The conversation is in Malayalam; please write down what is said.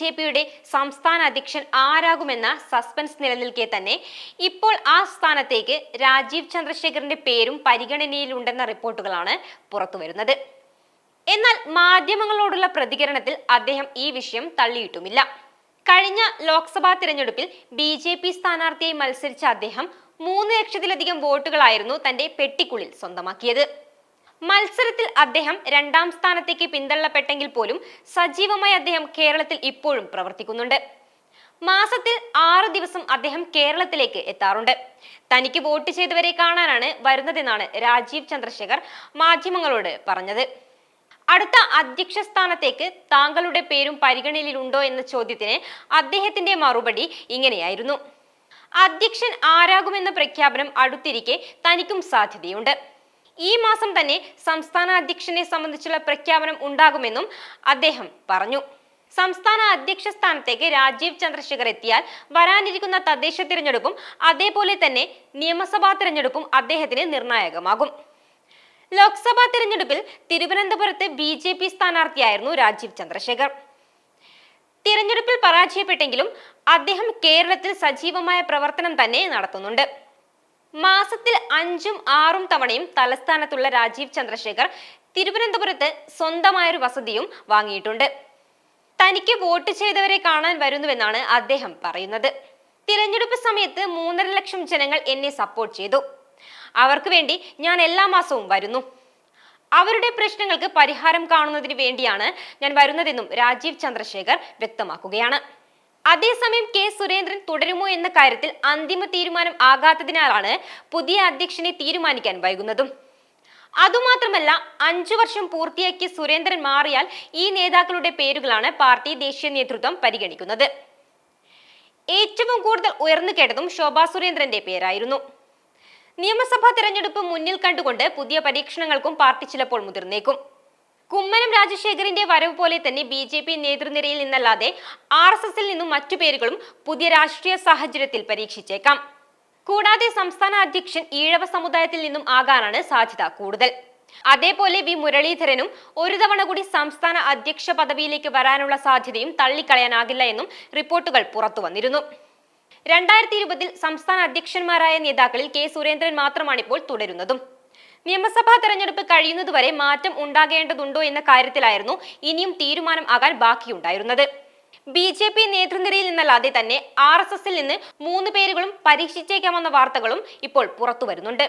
ജെ പിയുടെ സംസ്ഥാന അധ്യക്ഷൻ ആരാകുമെന്ന സസ്പെൻസ് നിലനിൽക്കെ തന്നെ ഇപ്പോൾ ആ സ്ഥാനത്തേക്ക് രാജീവ് ചന്ദ്രശേഖറിന്റെ പേരും പരിഗണനയിലുണ്ടെന്ന റിപ്പോർട്ടുകളാണ് പുറത്തുവരുന്നത്. എന്നാൽ മാധ്യമങ്ങളോടുള്ള പ്രതികരണത്തിൽ അദ്ദേഹം ഈ വിഷയം തള്ളിയിട്ടുമില്ല. കഴിഞ്ഞ ലോക്സഭാ തിരഞ്ഞെടുപ്പിൽ ബി ജെ പി സ്ഥാനാർത്ഥിയായി മത്സരിച്ച അദ്ദേഹം മൂന്ന് ലക്ഷത്തിലധികം വോട്ടുകളായിരുന്നു തന്റെ പെട്ടിക്കുള്ളിൽ സ്വന്തമാക്കിയത്. മത്സരത്തിൽ അദ്ദേഹം രണ്ടാം സ്ഥാനത്തേക്ക് പിന്തള്ളപ്പെട്ടെങ്കിൽ പോലും സജീവമായി അദ്ദേഹം കേരളത്തിൽ ഇപ്പോഴും പ്രവർത്തിക്കുന്നുണ്ട്. മാസത്തിൽ ആറു ദിവസം അദ്ദേഹം കേരളത്തിലേക്ക് എത്താറുണ്ട്. തനിക്ക് വോട്ട് ചെയ്തവരെ കാണാനാണ് വരുന്നതെന്നാണ് രാജീവ് ചന്ദ്രശേഖർ മാധ്യമങ്ങളോട് പറഞ്ഞത്. അടുത്ത അധ്യക്ഷ സ്ഥാനത്തേക്ക് താങ്കളുടെ പേരും പരിഗണനയിലുണ്ടോ എന്ന ചോദ്യത്തിന് അദ്ദേഹത്തിന്റെ മറുപടി ഇങ്ങനെയായിരുന്നു. അധ്യക്ഷൻ ആരാകുമെന്ന പ്രഖ്യാപനം അടുത്തിരിക്കെ തനിക്കും സാധ്യതയുണ്ട്. ഈ മാസം തന്നെ സംസ്ഥാന അധ്യക്ഷനെ സംബന്ധിച്ചുള്ള പ്രഖ്യാപനം ഉണ്ടാകുമെന്നും അദ്ദേഹം പറഞ്ഞു. സംസ്ഥാന അധ്യക്ഷ സ്ഥാനത്തേക്ക് രാജീവ് ചന്ദ്രശേഖർ എത്തിയാൽ വരാനിരിക്കുന്ന തദ്ദേശ തിരഞ്ഞെടുപ്പും അതേപോലെ തന്നെ നിയമസഭാ തിരഞ്ഞെടുപ്പും അദ്ദേഹത്തിന് നിർണായകമാകും. ലോക്സഭാ തിരഞ്ഞെടുപ്പിൽ തിരുവനന്തപുരത്ത് ബി ജെ പി സ്ഥാനാർത്ഥിയായിരുന്നു രാജീവ് ചന്ദ്രശേഖർ. തിരഞ്ഞെടുപ്പിൽ പരാജയപ്പെട്ടെങ്കിലും അദ്ദേഹം കേരളത്തിൽ സജീവമായ പ്രവർത്തനം തന്നെ നടത്തുന്നുണ്ട്. മാസത്തിൽ അഞ്ചും ആറും തവണയും തലസ്ഥാനത്തുള്ള രാജീവ് ചന്ദ്രശേഖർ തിരുവനന്തപുരത്ത് സ്വന്തമായൊരു വസതിയും വാങ്ങിയിട്ടുണ്ട്. തനിക്ക് വോട്ട് ചെയ്തവരെ കാണാൻ വരുന്നുവെന്നാണ് അദ്ദേഹം പറയുന്നത്. തിരഞ്ഞെടുപ്പ് സമയത്ത് മൂന്നര ലക്ഷം ജനങ്ങൾ എന്നെ സപ്പോർട്ട് ചെയ്തു. അവർക്ക് വേണ്ടി ഞാൻ എല്ലാ മാസവും വരുന്നു. അവരുടെ പ്രശ്നങ്ങൾക്ക് പരിഹാരം കാണുന്നതിന് വേണ്ടിയാണ് ഞാൻ വരുന്നതെന്നും രാജീവ് ചന്ദ്രശേഖർ വ്യക്തമാക്കുകയാണ്. അതേസമയം കെ സുരേന്ദ്രൻ തുടരുമോ എന്ന കാര്യത്തിൽ അന്തിമ തീരുമാനം ആകാത്തതിനാലാണ് പുതിയ അധ്യക്ഷനെ തീരുമാനിക്കാൻ വൈകുന്നതും. അതുമാത്രമല്ല അഞ്ചു വർഷം പൂർത്തിയാക്കി സുരേന്ദ്രൻ മാറിയാൽ ഈ നേതാക്കളുടെ പേരുകളാണ് പാർട്ടി ദേശീയ നേതൃത്വം പരിഗണിക്കുന്നത്. ഏറ്റവും കൂടുതൽ ഉയർന്നു കേട്ടതും ശോഭാ സുരേന്ദ്രന്റെ പേരായിരുന്നു. നിയമസഭാ തെരഞ്ഞെടുപ്പ് മുന്നിൽ കണ്ടുകൊണ്ട് പുതിയ പരീക്ഷണങ്ങൾക്കും പാർട്ടി ചിലപ്പോൾ മുതിർന്നേക്കും. കുമ്മനം രാജശേഖരന്റെ വരവ് പോലെ തന്നെ ബി ജെ പി നേതൃനിരയിൽ നിന്നല്ലാതെ ആർ എസ് എസിൽ നിന്നും മറ്റു പേരുകളും പുതിയ രാഷ്ട്രീയ സാഹചര്യത്തിൽ പരീക്ഷിച്ചേക്കാം. കൂടാതെ സംസ്ഥാന അധ്യക്ഷൻ ഈഴവ സമുദായത്തിൽ നിന്നും ആകാനാണ് സാധ്യത കൂടുതൽ. അതേപോലെ വി മുരളീധരനും ഒരു തവണ കൂടി സംസ്ഥാന അധ്യക്ഷ പദവിയിലേക്ക് വരാനുള്ള സാധ്യതയും തള്ളിക്കളയാനാകില്ല എന്നും റിപ്പോർട്ടുകൾ പുറത്തു വന്നിരുന്നു. രണ്ടായിരത്തി ഇരുപതിൽ സംസ്ഥാന അധ്യക്ഷന്മാരായ നേതാക്കളിൽ കെ സുരേന്ദ്രൻ മാത്രമാണ് ഇപ്പോൾ തുടരുന്നതും. നിയമസഭാ തെരഞ്ഞെടുപ്പ് കഴിയുന്നതുവരെ മാറ്റം ഉണ്ടാകേണ്ടതുണ്ടോ എന്ന കാര്യത്തിലായിരുന്നു ഇനിയും തീരുമാനം ആകാൻ ബാക്കിയുണ്ടായിരുന്നത്. ബി ജെ പി നേതൃനിരയിൽ നിന്നല്ലാതെ തന്നെ ആർ എസ് എസിൽ നിന്ന് മൂന്ന് പേരുകളും പരീക്ഷിച്ചേക്കാമെന്ന വാർത്തകളും ഇപ്പോൾ പുറത്തു വരുന്നുണ്ട്